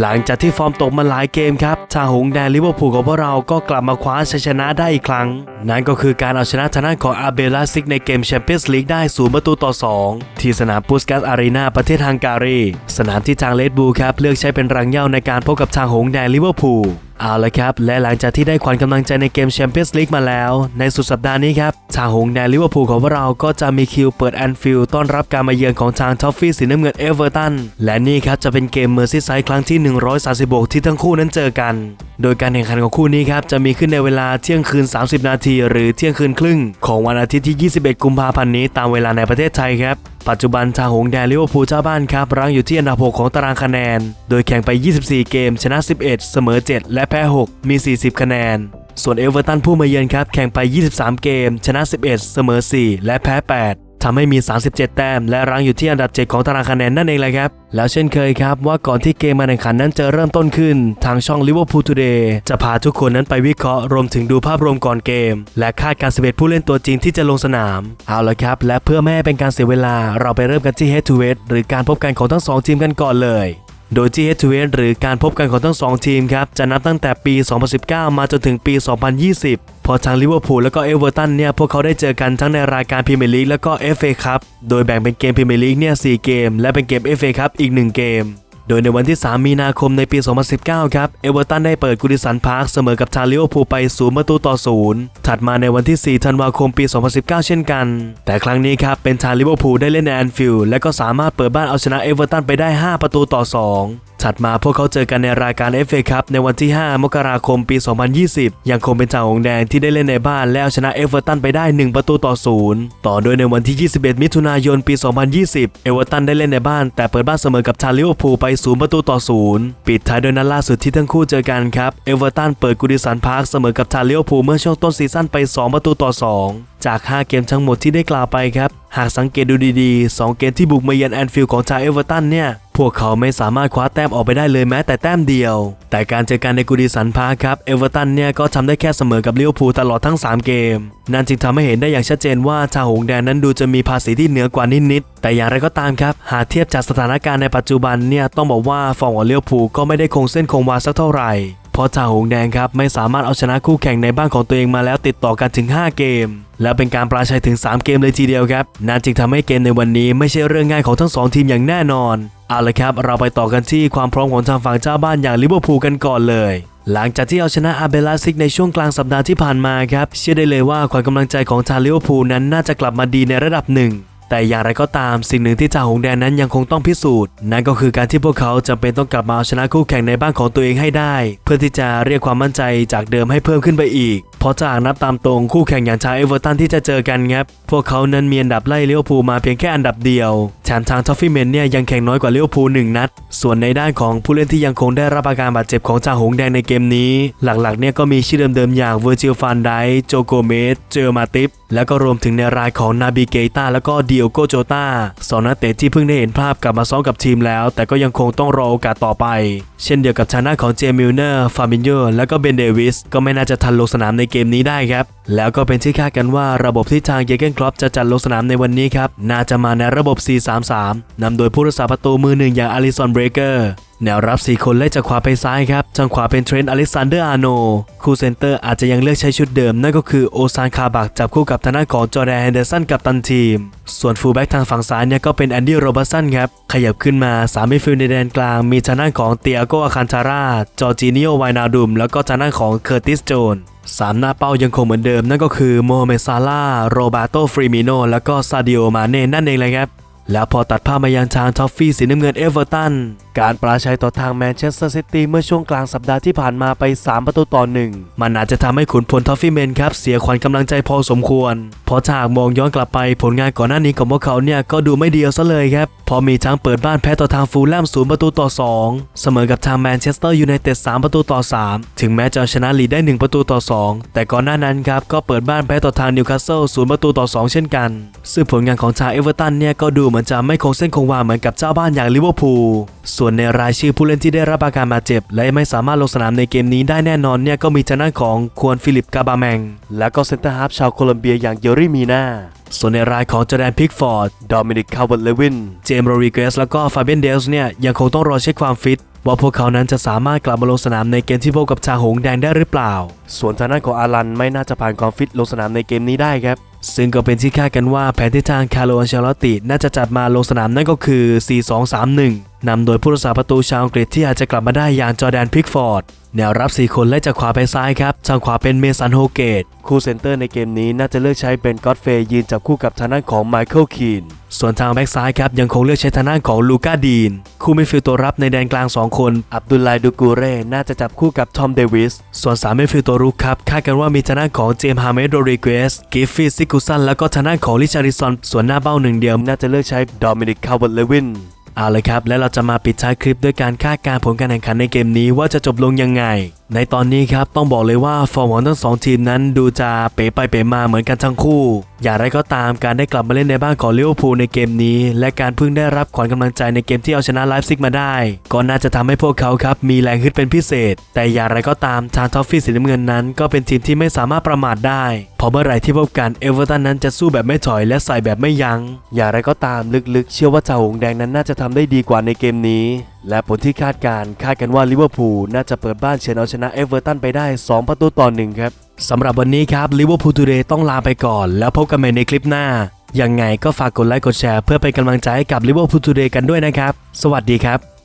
หลังจากที่ฟอร์มตกมาหลายเกมครับชาหงแดงลิเวอร์พูลของพวกเราก็กลับมาคว้าชัยชนะได้อีกครั้ง นั่นก็คือการเอาชนะทางด้านของอาเบลาซิกในเกมแชมเปี้ยนส์ลีกได้ศูนย์ประตูต่อ 2 ที่สนามปูสกัสอารีนาประเทศฮังการี สนามที่ทางเลดบูครับเลือกใช้เป็นรังเหย้าในการพบกับชาหงแดงลิเวอร์พูล เอาละครับ และหลังจากที่ได้ขวัญกำลังใจในเกมแชมเปี้ยนส์ลีกมาแล้ว ในสุดสัปดาห์นี้ครับชาวหงแดงลิเวอร์พูลของเราก็จะมีคิวเปิดแอนฟิลด์ต้อนรับการมาเยือนของทางท็อฟฟี่สีน้ำเงินเอเวอร์ตัน และนี่ครับจะเป็นเกมเมอร์ซี่ไซด์ครั้งที่ 136 ที่ทั้งคู่นั้นเจอกัน โดยการแข่งขันของคู่นี้ครับจะมีขึ้นในเวลาเที่ยงคืน 30 นาทีหรือเที่ยงคืนครึ่ง ของวันอาทิตย์ที่ 21 กุมภาพันธ์นี้ตามเวลาในประเทศไทยครับ ปัจจุบันชางหงแดงลิเวอร์พูลเจ้าบ้านครับรั้งอยู่ที่อันดับ 6 ของตารางคะแนน โดยแข่งไป 24 เกม ชนะ 11 เสมอ 7 และแพ้ 6 มี 40 คะแนน ส่วนเอเวอร์ตันผู้มาเยือนครับแข่งไป 23 เกม ชนะ 11 เสมอ 4 และแพ้ 8 ทำให้มี 37 แต้ม และรั้งอยู่ที่อันดับ 7 ของตารางคะแนนนั่นเองแหละครับ แล้วเช่นเคยครับ ว่าก่อนที่เกมมาแข่งขันนั้นจะเริ่มต้นขึ้น ทางช่อง Liverpool Today จะพาทุกคนนั้นไปวิเคราะห์รวมถึงดูภาพรวมก่อนเกม และคาดการเสด็จผู้เล่นตัวจริงที่จะลงสนาม เอาละครับ และเพื่อไม่ให้เป็นการเสียเวลา เราไปเริ่มกันที่ Head to Head หรือการพบกันของทั้งสองทีมกันก่อนเลย โดยที่ Head to Head หรือการพบกันของทั้งสองทีมครับ จะนับตั้งแต่ปี 2019 มาจนถึงปี 2020 พอทางลิเวอร์พูลแล้วก็เอเวอร์ตันเนี่ย พวกเขาได้เจอกันทั้งในรายการพรีเมียร์ลีกแล้วก็ FA ครับ โดยแบ่งเป็นเกมพรีเมียร์ลีกเนี่ย4เกม และเป็นเกม FA ครับอีก 1 เกม โดยในวันที่ 3 มีนาคมในปี 2019 ครับ เอเวอร์ตันได้เปิดกุดิสันพาร์คเสมอกับทาลิโอพูไป0ประตูต่อ0ถัดมาในวันที่ 4 ธันวาคมปี 2019 เช่นกัน แต่ครั้งนี้ครับ เป็นทาลิโอพูได้เล่นในแอนฟิลด์และก็สามารถเปิดบ้านเอาชนะเอเวอร์ตันไปได้ 5 ประตูต่อ 2ถัดมาพวกเขาเจอกันในรายการ FA ครับในวันที่ 5 มกราคมปี 2020 ยังคงเป็นชาหงแดงที่ได้เล่นในบ้านและเอาชนะเอเวอร์ตันไปได้ 1 ประตูต่อ 0 ต่อโดยในวันที่ 21 มิถุนายนปี 2020 เอเวอร์ตันได้เล่นในบ้าน แต่เปิดบ้านเสมอกับทาลิเวอพูไป 0 ประตูต่อ 0 ปิดท้ายโดยนัดล่าสุดที่ทั้งคู่เจอกันครับ เอเวอร์ตันเปิดกูดิสันพาร์คเสมอกับทาลิวอพูเมื่อช่วงต้นซีซั่นไป 2 ประตูต่อ 2จาก 5 เกมทั้งหมดที่ได้กล่าวไปครับ หากสังเกตดูดีๆ 2 เกมที่บุกมาเยือนแอนฟิลด์ของทาเอเวอร์ตันเนี่ย พวกเขาไม่สามารถคว้าแต้มออกไปได้เลยแม้แต่แต้มเดียว แต่การเจอกันในกูดิสันพาร์ครับ เอเวอร์ตันเนี่ยก็ทำได้แค่เสมอกับลิเวอร์พูลตลอดทั้ง 3 เกม นั่นจึงทำให้เห็นได้อย่างชัดเจนว่าชาวหงแดงนั้นดูจะมีภาษีที่เหนือกว่านิดๆ แต่อย่างไรก็ตามครับ หากเทียบจากสถานการณ์ในปัจจุบันเนี่ยต้องบอกว่าฟอร์มของลิเวอร์พูลก็ไม่ได้คงเส้นคงวาสักเท่าไหร่เพราะชาหงแดงครับไม่สามารถเอาชนะคู่แข่งในบ้านของตัวเองมาแล้วติดต่อกันถึง 5 เกม และเป็นการปราชัยถึง 3 เกมเลยทีเดียวครับนั่นจึงทำให้เกมในวันนี้ไม่ใช่เรื่องง่ายของทั้ง 2 ทีมอย่างแน่นอนเอาละครับ เราไปต่อกันที่ความพร้อมของทางฝั่งเจ้าบ้านอย่างลิเวอร์พูลกันก่อนเลยหลังจากที่เอาชนะอาเบลาซิกในช่วงกลางสัปดาห์ที่ผ่านมาครับ เชื่อได้เลยว่าความกำลังใจของทางลิเวอร์พูลนั้นน่าจะกลับมาดีในระดับหนึ่ง แต่อย่างไรก็ตามสิ่งหนึ่งที่จ่าหงแดงนั้นยังคงต้องพิสูจน์ นั่นก็คือการที่พวกเขาจำเป็นต้องกลับมาเอาชนะคู่แข่งในบ้านของตัวเองให้ได้ เพื่อที่จะเรียกความมั่นใจจากเดิมให้เพิ่มขึ้นไปอีก เพราะจากนับตามตรงคู่แข่งอย่างชาวเอเวอร์ตันที่จะเจอกันครับ พวกเขานั้นมีอันดับไล่เลี้ยวภูมาเพียงแค่อันดับเดียว แถมทางทอฟฟี่เมนเนี่ยยังแข่งน้อยกว่าเลิเวพูหนึ่งนัด ส่วนในด้านของผู้เล่นที่ยังคงได้รับอาการบาดเจ็บของจ่าหงแดงในเกมนี้ หลักๆเนี่ยก็มีชื่อเดิมๆอย่างเวอร์จิลฟานไดโจโกเมสเจอมาติฟแล้วก็รวมถึงในรายของนาบิเกตาแล้วก็ดิโอโกโจตาสองนักเตะที่เพิ่งได้เห็นภาพกลับมาซ้อมกับทีมแล้ว แต่ก็ยังคงต้องรอโอกาสต่อไป เช่นเดียวกับชานะของเจมิลเนอร์ฟาบินโยแล้วก็เบนเดวิสก็ไม่น่าจะทันลงสนามในเกมนี้ได้ครับ แล้วก็เป็นที่คาดกันว่าระบบที่ทางเยเกนครอปจะจัดลงสนามในวันนี้ครับน่าจะมาในระบบ3-3 นำโดยผู้รักษาประตูมือหนึ่งอย่างอลิสันเบรเกอร์แนวรับ 4 คนไล่จากขวาไปซ้ายครับ ทางขวาเป็นเทรนต์อเล็กซานเดอร์อาร์โน คู่เซนเตอร์อาจจะยังเลือกใช้ชุดเดิม นั่นก็คือโอซานคาบักจับคู่กับทางด้านของจอร์แดนแฮนเดอร์สันกับตันทีม ส่วนฟูลแบ็กทางฝั่งซ้ายเนี่ยก็เป็นแอนดี้โรบัสันครับ ขยับขึ้นมา3มิดฟิลด์ในแดนกลาง มีทางด้านของเตียโกอาคันทาร่าจอร์จินิโอไวนาดุม แล้วก็ทางด้านของเคอร์ติสโจนสามหน้าเป้ายังคงเหมือนเดิมนั่นก็คือโมเมซาลาโรบาโตฟริมิโน แล้วก็ซาดิโอมาเน่นั่นเองเลยครับ แล้วพอตัดภาพมายังทางทอฟฟี่สีน้ำเงินเอเวอร์ตัน การปราชัยต่อทางแมนเชสเตอร์ซิตี้เมื่อช่วงกลางสัปดาห์ที่ผ่านมาไป 3 ประตูต่อหนึ่งมันอาจจะทำให้ขุนพลทอฟฟี่เมนครับ เสียขวัญกำลังใจพอสมควร เพราะถ้าหากมองย้อนกลับไปผลงานก่อนหน้านี้ของพวกเขาเนี่ยก็ดูไม่ดีเอาซะเลยครับ พอมีทั้งเปิดบ้านแพ้ต่อทางฟูลแลมศูนย์ประตูต่อ 2 เสมอกับทางแมนเชสเตอร์ยูไนเต็ด3ประตูต่อ 3 ถึงแม้จะชนะลีดได้ 1 ประตูต่อ 2 แต่ก่อนหน้านั้นครับก็เปิดบ้านแพ้ต่อทางนิวคาสเซิลศูนย์ประตูต่อ 2 เช่นกัน ซึ่งผลงานของทางเอเวอร์ตันเนี่ยก็ดูเหมือนมือนจะไม่คงเส้นคงวาเหมือนกับเจ้าบ้านอย่างลิเวอร์พูล ส่วนในรายชื่อผู้เล่นที่ได้รับอาการบาดเจ็บ และไม่สามารถลงสนามในเกมนี้ได้แน่นอนเนี่ยก็มีทางด้านของควอนฟิลิปกาบาแมง และก็เซนเตอร์ฮาร์ฟชาวโคลอมเบียอย่างเยอรี่มีนาส่วนในรายของจอแดนพิกฟอร์ดโดมินิก คาร์เวิร์ตเลวิน เจมส์โรริเกส แล้วก็ฟาเบนเดลส์เนี่ยยังคงต้องรอเช็คความฟิตว่าพวกเขานั้นจะสามารถกลับมาลงสนามในเกมที่พบกับชาหงแดงได้หรือเปล่า ส่วนทางด้านของอารันไม่น่าจะผ่านความฟิตลงสนามในเกมนี้ได้ครับ ซึ่งก็เป็นที่คาดกันว่าแผนที่ทางคาร์โลอันเชลอตติน่าจะจัดมาลงสนามนั่นก็คือ 4-2-3-1นำโดยผู้รักษาประตูชาวอังกฤษที่อาจจะกลับมาได้อย่างจอร์แดนพิกฟอร์ด แนวรับ 4 คนไล่จากขวาไปซ้ายครับ ทางขวาเป็นเมสันโฮเกต คู่เซนเตอร์ในเกมนี้น่าจะเลือกใช้เป็นก็อดเฟย์ยืนจับคู่กับทางด้านของไมเคิลคีน ส่วนทางแบ็กซ้ายครับยังคงเลือกใช้ทางด้านของลูก้าดีน คู่มิดฟิลด์ตัวรับในแดนกลาง 2 คน อับดุลไลดูกูเร่น่าจะจับคู่กับทอมเดวิส ส่วนสามมิดฟิลด์ตัวรุกครับคาดกันว่ามีทางด้านของเจมส์ฮาเมดโรริเกส กิฟฟี่ซิกุสัน แล้วก็ทางด้านของลิชาริซอน ส่วนหน้าเบ้าหนึ่งเดียวน่าจะเลือกใช้โดมินิกคาร์เวิร์ตเลวิน เอาเลยครับ และเราจะมาปิดท้ายคลิปด้วยการคาดการผลการแข่งขันในเกมนี้ว่าจะจบลงยังไง ในตอนนี้ครับต้องบอกเลยว่าฟอร์มของทั้งสองทีมนั้นดูจะเป๋ไปเป๋มาเหมือนกันทั้งคู่ อย่างไรก็ตามการได้กลับมาเล่นในบ้านของลิเวอร์พูลในเกมนี้ และการเพิ่งได้รับขวัญกำลังใจในเกมที่เอาชนะไลฟ์ซิกมาได้ ก็น่าจะทำให้พวกเขาครับมีแรงฮึดเป็นพิเศษ แต่อย่างไรก็ตามทางทอฟฟี่สีน้ำเงินนั้น ก็เป็นทีมที่ไม่สามารถประมาทได้เพราะเมื่อไหร่ที่พบกันเอเวอร์ตันนั้นจะสู้แบบไม่ถอยและใส่แบบไม่ยัง้งอย่างไรก็ตามลึกๆ เชื่อว่าเจ้าหงแดงนั้นน่าจะทำได้ดีกว่าในเกมนี้ และผลที่คาดการคาดกันว่าลิเวอร์พูลน่าจะเปิดบ้านเฉือนเอาชนะเอเวอร์ตันไปได้ 2 ประตูต่อหนึ่งครับสำหรับวันนี้ครับลิเวอร์พูลทูเดย์ต้องลาไปก่อน แล้วพบกันใหม่ในคลิปหน้า ยังไงก็ฝากกดไลค์กดแชร์เพื่อเป็นกำลังใจให้กับลิเวอร์พูลทูเดย์กันด้วยนะครับ สวัสดีครับ